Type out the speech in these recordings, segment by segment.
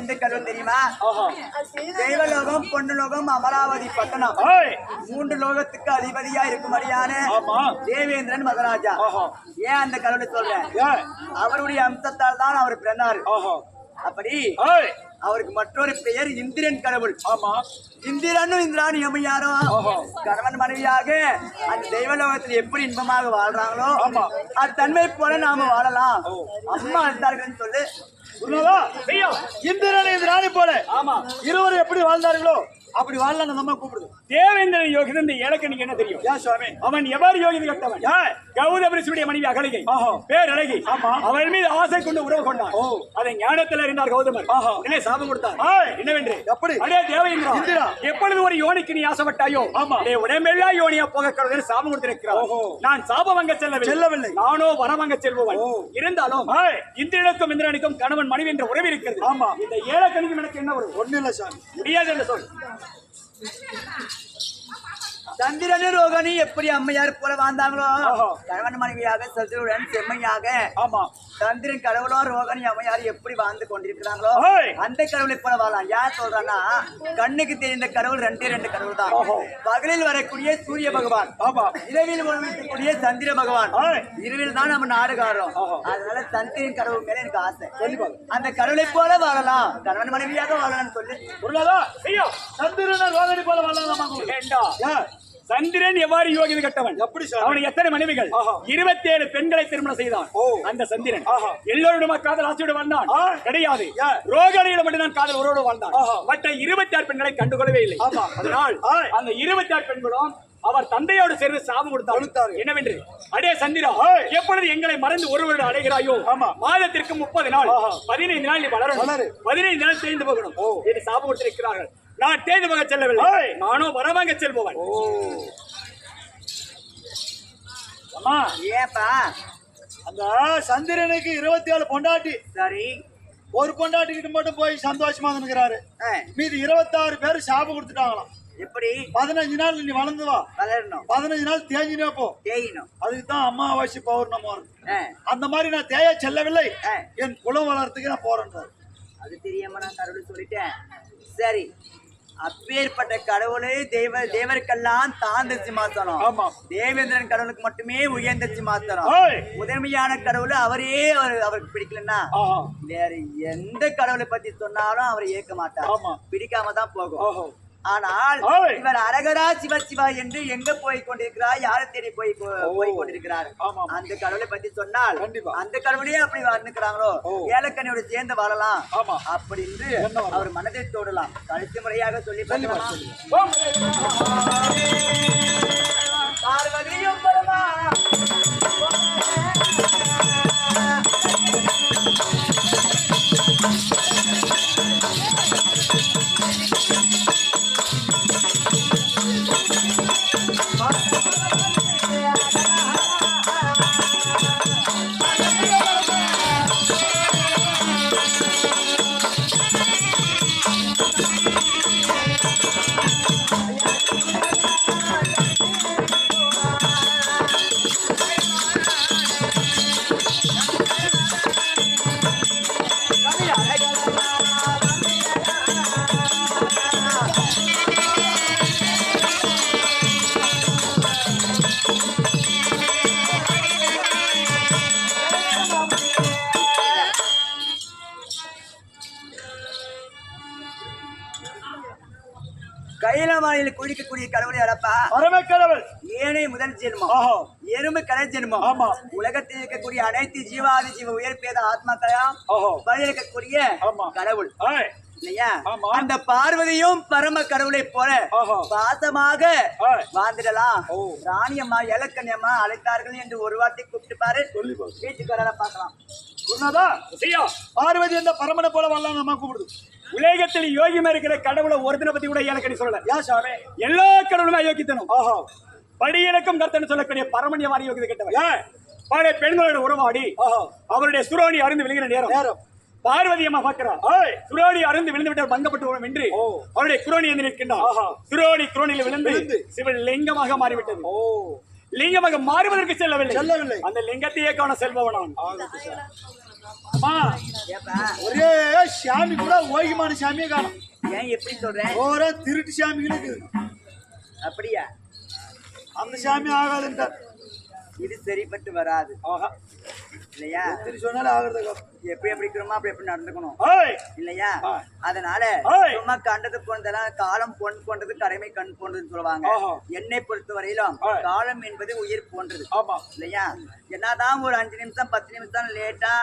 எந்த கடவுள் தெரியுமா தெய்வலோகம் பொன்னுலோகம் அமராவதி பட்டணம். மூன்று லோகத்துக்கு அதிபதியா இருக்கும்படியான ஆமா. தேவேந்திரன் மகாராஜா. ஏன் அந்த கடவுளை சொல்றேன்? அவருடைய அம்சத்தால் தான் அவர் பிறந்தார். அப்படி அவருக்கு மற்றொரு பெயர் இந்திரன் கடவுள். ஆமா. இந்திரனும் இந்திராணி ஆஹா. கணவன் மனைவியாக அந்த தெய்வலோகத்தில் எப்படி இன்பமாக வாழ்றாங்களோ ஆமா. அது தன்மை போல நாம வாழலாம். அம்மா இருந்தார்கள் சொல்லு. இந்திரன் இந்த ராணி போல ஆமா. இருவரும் எப்படி வாழ்ந்தார்களோ? அப்படி வாழலாம் நம்ம கூப்பிடுது தேவேந்திரன் யோகிதன் இந்த ஏலக்கணிக்கு என்ன தெரியும் ஏன் சுவாமி அவன் எவர் யோகிதை கட்டவன் ஏய் கௌதம ரிஷியுடைய மனைவி அகலிகை. பேர் அழகி ஆமா. அவள் மீது ஆசை கொண்டு உறவு கொண்டான். அதை ஞானத்தில் அறிந்தார் கௌதமர். உடனே சாபம் கொடுத்தார் என்னவென்று எப்படி? அடே தேவேந்திரா இந்திரா. எப்பொழுது ஒரு யோனிக்கு நீ ஆசைப்பட்டாயோ ஆமா. அடே உடம்பெல்லாம் யோனியா போக கடவுள் சாபம் கொடுத்திருக்கிறார். நான் சாபம் செல்லவில்லை செல்லவில்லை. நானோ வரவங்க செல்பவன். இருந்தாலும். இந்திரனுக்கும் இந்திரனுக்கும் கணவன் மனைவி என்ற உறவு இருக்கிறது ஆமா. இந்த ஏலக்கணிக்கும் எனக்கு என்ன வரும் ஒண்ணு இல்ல சாமி முடியாது என்று சொல் 还是来了吧。சந்திரனு ரோகணி எப்படி அம்மையார் போல வாழ்ந்தாங்களோ. கணவன் மனைவியாக சதுருடன் செம்மையாக ஆமா. சந்திரன் கடவுளோ ரோகணி அம்மையார் எப்படி வாழ்ந்து கொண்டிருக்கிறாங்களோ. அந்த கடவுளை போல வாழலாம். ஏன் சொல்றேன்னா கண்ணுக்கு தெரிந்த கடவுள் ரெண்டே ரெண்டு கடவுள் தான். பகலில் வரக்கூடிய சூரிய பகவான். ஆமா. இரவில் உணவளிக்கக்கூடிய சந்திர பகவான். இரவில் தான் நம்ம நாடுகாடுறோம் ஆஹா. அதனால சந்திரன் கடவுள் மேல எனக்கு ஆசை. அந்த கடவுளை போல வாழலாம். கணவன் மனைவியாக வாழலாம்னு சொல்லி. சந்திரன் ரோகிணி போல வாழலாம்? வேண்டாம் சந்திரன் எவ்வாறு யோகிதை கட்டவன் எப்படி? அவனுக்கு எத்தனை மனைவிகள் ஆஹா. இருபத்தேழு பெண்களை திருமணம் செய்தான். அந்த சந்திரன். எல்லோருடைய காதல் ஆசையோடு வாழ்ந்தான். கிடையாது? ரோகிணியிடம் மட்டும்தான் காதல் உறவோடு வாழ்ந்தான். மற்ற இருபத்தி ஆறு பெண்களை கண்டுகொள்ளவே இல்லை. அதனால். அந்த இருபத்தி ஆறு பெண்களும் அவர் தந்தையோடு சேர்ந்து சாபம் கொடுத்தார். என்னவென்று அடே சந்திரா. எப்பொழுது எங்களை மறந்து ஒரு வருடம் அடைகிறாயோ ஆமா. மாதத்திற்கு முப்பது நாள். பதினைந்து நாள் நீ வளரு. வளரணும் பதினைந்து நாள் தேய்ந்து போகணும். என்று சாபம் கொடுத்திருக்கிறார்கள் நான் தேய்ந்து போக செல்லவில்லை. நானும் வரவாங்க செல்பவன். அம்மா. ஏப்பா. அந்த சந்திரனுக்கு இருபத்தி ஏழு பொண்டாட்டி. சரி. ஒரு பொண்டாட்டி கிட்ட மட்டும் போய் சந்தோஷமா இருக்கிறாரு மீதி இருபத்தாறு பேர் சாபம் கொடுத்துட்டாங்களாம். எப்படி? பதினஞ்சு நாள் நீ வளர்ந்து வா. வளரணும். பதினஞ்சு நாள் தேஞ்சினே போ. தேயணும் அதுக்கு தான் அமாவாசை பௌர்ணமா இருக்கு அந்த மாதிரி நான் தேய செல்லவில்லை. என் குலம் வளர்த்துக்கு நான் போறேன் அது தெரியாம நான் கடவுள் சொல்லிட்டேன். சரி. அப்பேற்பட்ட கடவுளே தெய்வ தேவருக்கெல்லாம் தாழ்ந்த சிம்மாசனம். தேவேந்திரன் கடவுளுக்கு மட்டுமே உயர்ந்த சிம்மாசனம். முதன்மையான கடவுள் அவரே அவர் அவருக்கு பிடிக்கலன்னா வேற எந்த கடவுளை பத்தி சொன்னாலும் அவர் ஏற்க மாட்டார். பிடிக்காம தான் போகும் ஆனால். இவர் அரகரா சிவ சிவா என்று எங்க போய் கொண்டிருக்கிறார் யாரை தேடி போய். போய் கொண்டிருக்கிறார். அந்த கடவுளை பத்தி சொன்னால். அந்த கடவுளே அப்படி வாழ்ந்துக்கிறாங்களோ ஓ. ஏலக்கண்ணியோட சேர்ந்து வாழலாம் ஆமா. அப்படின்னு? அவர் மனதை தோடலாம் கடைசி முறையாக சொல்லி? பார்வதியும் பரமா கைலமாலையில் குளிக்கக்கூடிய கடவுளை அடப்பா பரமக்கடவுள். ஏனே முதல் ஜென்மம். எறும்பு கடை ஜென்மம். ஆமா. உலகத்தில் இருக்கக்கூடிய அனைத்து ஜீவாதி ஜீவ உயர் பேத ஆத்மாக்களா ஓஹோ பலி இருக்கக்கூடிய ஆமா. கடவுள். இல்லையா. அந்த பார்வதியும் பரம கடவுளை போல. பாசமாக. வாழ்ந்துடலாம். ராணியம்மா இலக்கண்ணியம்மா அழைத்தார்கள் என்று ஒரு வார்த்தை கூப்பிட்டு பாரு. வீட்டுக்கு வர பார்க்கலாம் பார்வதி அந்த பரமனை போல வரலாம் நம்ம கூப்பிடுது. உலகத்தில் யோகியமா இருக்கிற கடவுளை ஒருத்தனை பத்தி கூட ஏலக்கணி சொல்லல. ஏன் சாமி. எல்லா கடவுளுமே அயோக்கித்தனும் ஆஹா. படியிலக்கம் கர்த்தன் சொல்லக்கூடிய பரமணியவாரி யோகிதை கட்டவன் பழைய பெண்களோட உறவாடி. அவருடைய சுரோணி அருந்து விழுகிற நேரம். நேரம். பார்வதி அம்மா பார்க்கிறார் ஏய். சுரோணி அருந்து விழுந்து விட்டால் பங்கப்பட்டு விடும் என்று. அவருடைய குரோணி என்று நிற்கின்றார் ஆஹா. சுரோணி குரோனியில் விழுந்து விழுந்து. சிவலிங்கமாக மாறிவிட்டது. ஓ. லிங்கமாக மாறுவதற்கு செல்லவில்லை. செல்லவில்லை. அந்த லிங்கத்தையே காண செல்பவன் ஒரே சாமி கூட ஓய்யமான சாமியே காணும். ஏன் எப்படி சொல்றேன் ஓரோ திருட்டு சாமிகளுக்கு அப்படியா? அந்த சாமி ஆகாதுன்றார் இது சரிப்பட்டு வராது. ஆஹா. இல்லையா? சரி சொன்னாலும் ஆகிறதுக்கு எப்படி எப்படி இருக்கிறோமோ அப்படி எப்படி நடந்துக்கணும்? இல்லையா. அதனால. சும்மா கண்டது போனதெல்லாம் காலம் பொன் போன்றது கடமை கண் போன்றதுன்னு சொல்லுவாங்க. என்னை பொறுத்த வரையிலும். காலம் என்பது உயிர் போன்றது. இல்லையா? என்னதான் ஒரு அஞ்சு நிமிஷம் பத்து நிமிஷம் லேட்டா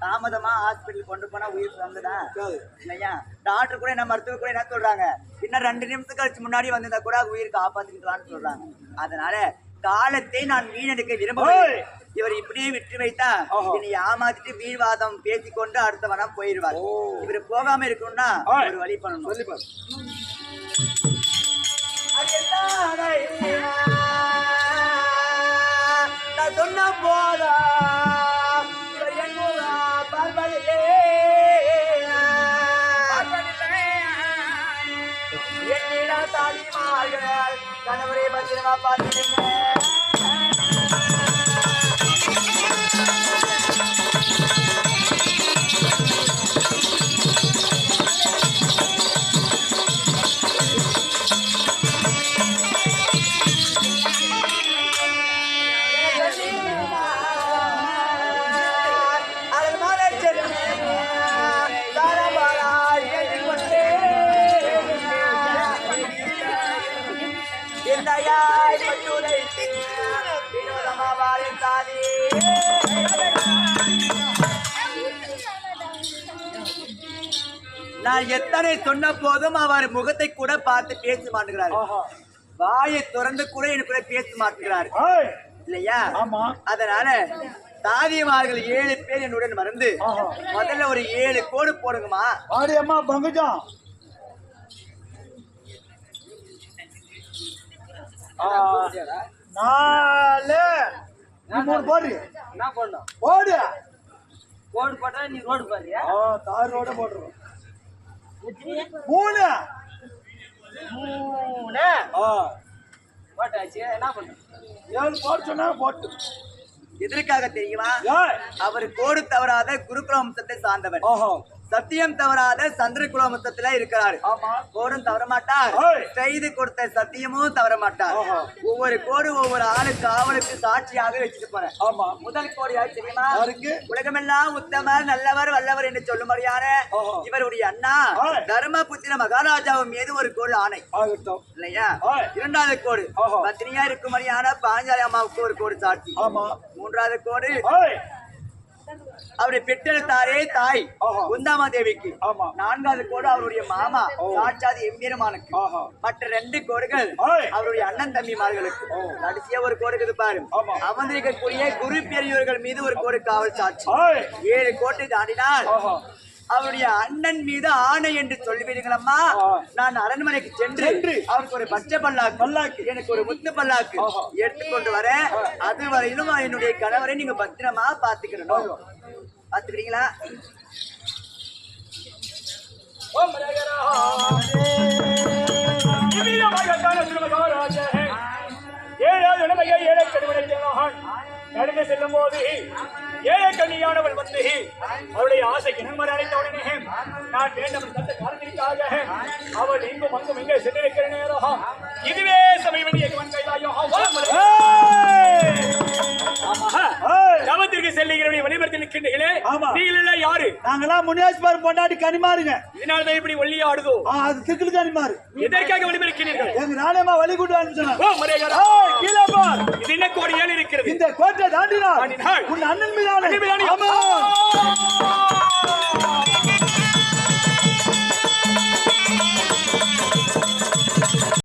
தாமதமா ஹாஸ்பிட்டல் கொண்டு போனா உயிர் வந்ததா இருக்காது. இல்லையா டாக்டர் கூட என்ன மருத்துவர் கூட என்ன சொல்றாங்க இன்னும் ரெண்டு நிமிஷம் கழிச்சு முன்னாடி வந்திருந்தா கூட உயிர் காப்பாத்திக்கலாம்னு சொல்றாங்க அதனால காலத்தை நான் வீணடிக்க ஏய். இவர் இப்படியே விட்டு வைத்தா. என்னை ஏமாத்திட்டு வீழ்வாதம் பேசிக்கொண்டு அடுத்தவனா போயிருவார். இவர் போகாம இருக்கணும்னா. ஒரு வழி பண்ணணும் கணவரை நான் எத்தனை சொன்ன போதும் அவர் முகத்தை கூட பார்த்து பேச மாட்டேங்கிறார் வாயை திறந்து கூட எனக்கு பேச மாட்டேங்கிறார் இல்லையா? ஆமா. அதனால தாதிமார்கள் ஏழு பேர் என்னுடன் மறந்து. முதல்ல ஒரு ஏழு கோடு போடுங்கம்மா. அம்மா பங்குஜம் ஆ, நாலு. நீ மூணு போடு. என்ன போடணும். போடு. கோடு போட்டா நீ ரோடு பாருயா ஆ தார் ரோட போடுறோம் மூணு. மூணு. ஆ. போட்டாச்சு. என்ன பண்ணும் ஏழு போட்டு சொன்னா போட்டு. எதற்காக தெரியுமா? அவர் கோடு தவறாத குருகுல வம்சத்தை சார்ந்தவர். ஆஹா சத்தியம் தவறாத சந்திரகுல வம்சத்துல இருக்கிறார். ஆமா. கோடும் தவற மாட்டார். செய்து கொடுத்த சத்தியமும் தவற மாட்டார். ஒவ்வொரு கோடு ஒவ்வொரு ஆளு காவலுக்கு சாட்சியாக வச்சுட்டு போறேன். ஆமா. முதல் கோடு தெரியுமா? உலகமெல்லாம் உத்தமர் நல்லவர் வல்லவர் என்று சொல்லும்படியான. இவருடைய அண்ணா. தர்மபுத்திர மகாராஜாவின் மீது ஒரு கோடு ஆணை. இல்லையா. இரண்டாவது கோடு. பத்தினியா இருக்கும்படியான பாஞ்சாலி அம்மாவுக்கு ஒரு கோடு சாட்சி. ஆமா. மூன்றாவது கோடு. அவரை பெற்றெடுத்தாரே தாய். குந்தாமா தேவிக்கு நான்காவது கோடு அவருடைய மாமா. சாட்சாதி எம்பீரமானுக்கு மற்ற ரெண்டு கோடுகள். அவருடைய அண்ணன் தம்பிமார்களுக்கு. கடைசியா ஒரு கோடு இருக்குது பாரு. அமர்ந்திருக்கக்கூடிய குரு பெரியோர்கள் மீது ஒரு கோடு காவல் சாட்சி ஏழு கோட்டை தாண்டினால் அவருடைய அண்ணன் மீது ஆணை என்று சொல்வீர்களம்மா ஆ. நான் அரண்மனைக்கு சென்று. அவருக்கு ஒரு பச்சை பல்லாக்கு பல்லாக்கு. எனக்கு ஒரு முத்து பல்லாக்கு. எடுத்துக்கொண்டு வரேன் அது வரையிலும் என்னுடைய கணவரை நீங்க பத்திரமா பாத்துக்கணும் பாத்துக்கிறீங்களா? நடந்து செல்லும் போது ஏழை கண்ணியானவள் வந்து அவளுடைய ஆசைக்கு நன்மறை அடைந்த உடனே நான் வேண்டும் தந்த காரணத்திற்காக அவள் இங்கும் அங்கும் எங்கே சென்றிருக்கிற நேரம். இதுவே சமயம் என் கைலாயோ தவத்திற்கு செல்லுகிறவனை வழிபடுத்தி நிற்கின்றீர்களே? ஆமா. நீங்கள் எல்லாம் யாரு? நாங்கெல்லாம் முனியாஸ்பார் பொண்டாட்டி கனிமாருங்க. இதனால தான் இப்படி ஒல்லியாடுதோ ஆ, அது திக்கில் கனிமாரு. எதற்காக வழிபடுக்கிறீர்கள் எங்க நானேமா வழி ஏய், கீழே பார் இது என்ன கோடியால் இருக்கிறது? இந்த கோட்டை தாண்டினாள். உன் அண்ணன் மீதான.